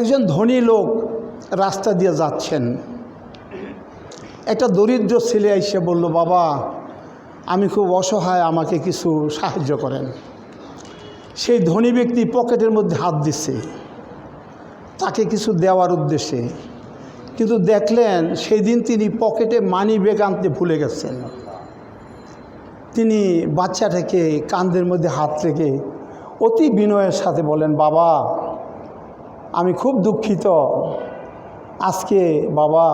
একজন ধনী লোক রাস্তা দিয়ে যাচ্ছেন। একটা দরিদ্র ছেলে এসে বলল, বাবা, আমি খুব অসহায়, আমাকে কিছু সাহায্য করেন। সেই ধনী ব্যক্তি পকেটের মধ্যে হাত দিচ্ছে তাকে কিছু দেওয়ার উদ্দেশ্যে। কিন্তু দেখলেন, সেই দিন তিনি পকেটে মানি ব্যাগ আনতে ভুলে গেছেন। তিনি বাচ্চাটাকে কান্দের মধ্যে হাত রেখে অতি বিনয়ের সাথে বলেন, বাবা আমি খুব দুঃখিত। আজকে বাবা,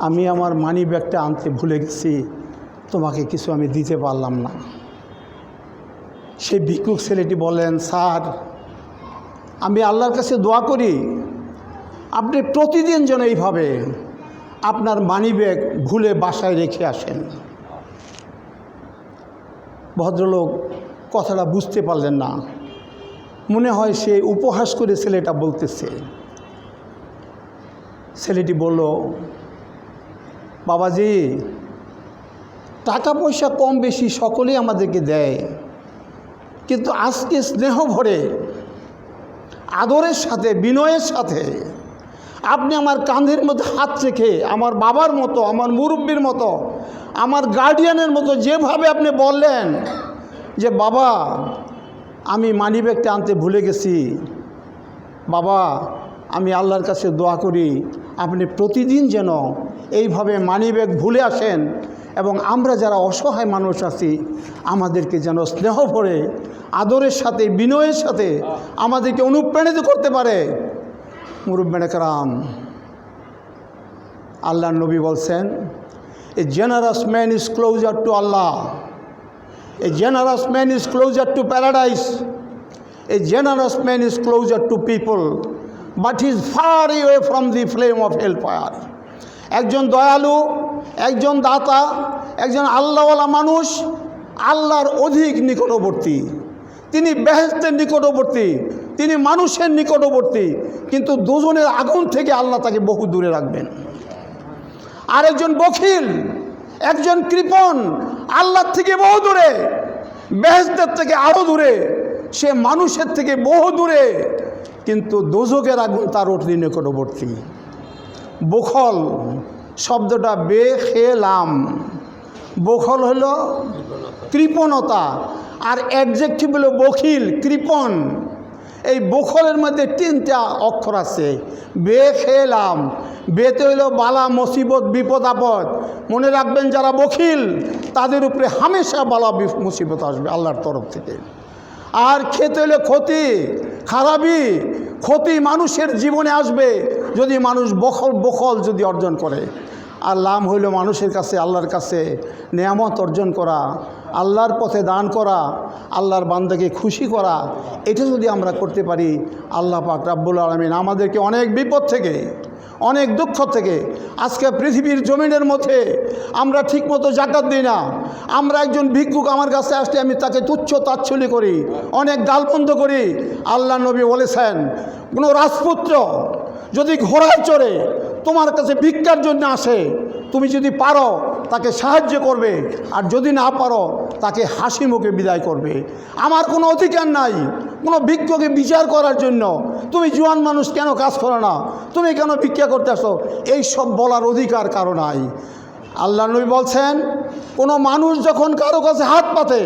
আমি আমার মানি ব্যাগটা আনতে ভুলে গেছি। তোমাকে কিছু আমি দিতে পারলাম না। সেই ভিক্ষুক ছেলেটি বলেন স্যার, আমি আল্লাহর কাছে দোয়া করি। আপনি প্রতিদিন যেন এইভাবে আপনার মানি ব্যাগ ভুলে বাসায় রেখে আসেন। ভদ্রলোক কথাটা বুঝতে পারলেন না। মনে হয় সে উপহাস করে ছেলেটা বলতেছে। ছেলেটি বলল, বাবাজি টাকা পয়সা কম বেশি সকলেই আমাদেরকে দেয়। কিন্তু আজকে স্নেহ ভরে, আদরের সাথে, বিনয়ের সাথে, আপনি আমার কাঁধের মধ্যে হাত রেখে, আমার বাবার মতো, আমার মুরব্বীর মতো, আমার গার্ডিয়ানের মতো যেভাবে আপনি বললেন যে, বাবা আমি মানি ব্যাগটা আনতে ভুলে গেছি। বাবা, আমি আল্লাহর কাছে দোয়া করি, আপনি প্রতিদিন যেন এইভাবে মানি ব্যাগ ভুলে আসেন এবং আমরা যারা অসহায় মানুষ আছি, আমাদেরকে যেন স্নেহ ভরে, আদরের সাথে, বিনয়ের সাথে আমাদেরকে অনুপ্রাণিত করতে পারে। মুরব্বেনকরাম আল্লাহ নবী বলছেন a generous man is closer to Allah a generous man is closer to paradise a generous man is closer to people but is far away from the flame of hell fire একজন দয়ালু, একজন দাতা, একজন আল্লাহওয়ালা মানুষ, আল্লাহর অধিক নিকটবর্তী। তিনি বেহেস্তের নিকটবর্তী, তিনি মানুষের নিকটবর্তী, কিন্তু দুজনের আগুন থেকে আল্লাহ তাকে বহু দূরে রাখবেন। আর একজন বখিল, একজন কৃপণ আল্লাহর থেকে বহু দূরে বেহেস্তের থেকে আরও দূরে, সে মানুষের থেকে বহু দূরে, কিন্তু দোজকের আগুন তার অতি নিকটবর্তী। বখল শব্দটা বে খেলাম বখল হলো কৃপণতা আর অ্যাডজেক্টিভ হলো বখিল, কৃপণ। এই বখলের মধ্যে তিনটা অক্ষর আছে বে খেলাম বেতে হইল বালা, মুসিবত, বিপদ, আপদ। মনে রাখবেন যারা বখিল তাদের উপরে হামেশা বালা মুসিবত আসবে আল্লাহর তরফ থেকে। আর খেতে হলে ক্ষতি, খারাপই, ক্ষতি মানুষের জীবনে আসবে যদি মানুষ বখল বখল যদি অর্জন করে। আর লাম হইল মানুষের কাছে, আল্লাহর কাছে নিয়ামত অর্জন করা, আল্লাহর পথে দান করা, আল্লাহর বান্দাকে খুশি করা, এটা যদি আমরা করতে পারি, আল্লাহ পাক রাব্বুল আলমিন আমাদেরকে অনেক বিপদ থেকে অনেক দুঃখ থেকে। আজকে পৃথিবীর জমিনের মধ্যে আমরা ঠিকমতো জাকাত দিই না। আমরা একজন ভিক্ষুক আমার কাছে আসলে আমি তাকে তুচ্ছ তাচ্ছল্য করি, অনেক গালবন্ধ করি। আল্লাহ নবী বলেছেন, কোনো রাজপুত্র যদি ঘোড়ায় চড়ে তোমার কাছে ভিক্ষার জন্য আসে, তুমি যদি পারো তাকে সাহায্য করবে, আর যদি না পারো তাকে হাসি মুখে বিদায় করবে। আমার কোনো অধিকার নাই। কোনো ভিক্ষকে বিচার করার জন্য তুমি জোয়ান মানুষ কেন কাজ করো না? তুমি কেন ভিক্ষা করতে আসো? এই সব বলার অধিকার কারও নাই। আল্লাহ নবী বলছেন, কোনো মানুষ যখন কারও কাছে হাত পাতে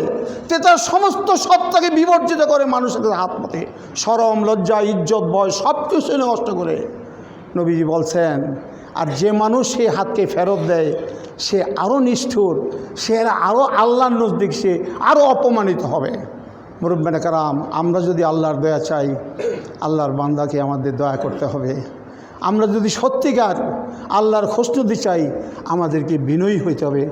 তে তার সমস্ত সত্তাকে বিবর্জিত করে মানুষের কাছে হাত পাতে। সরম, লজ্জা, ইজ্জত বয় সব কিছু নষ্ট করে। নবীজি বলছেন, আর যে মানুষ সেই হাতকে ফেরত দেয়, সে আরও নিষ্ঠুর, সে আরও আল্লাহর নজদিক সে আরও অপমানিত হবে। মুরব্বেন কারাম, আমরা যদি আল্লাহর দয়া চাই, আল্লাহর বান্দাকে আমাদের দয়া করতে হবে। আমরা যদি সত্যিকার আল্লাহর খোঁজ চাই, আমাদেরকে বিনয়ী হইতে হবে।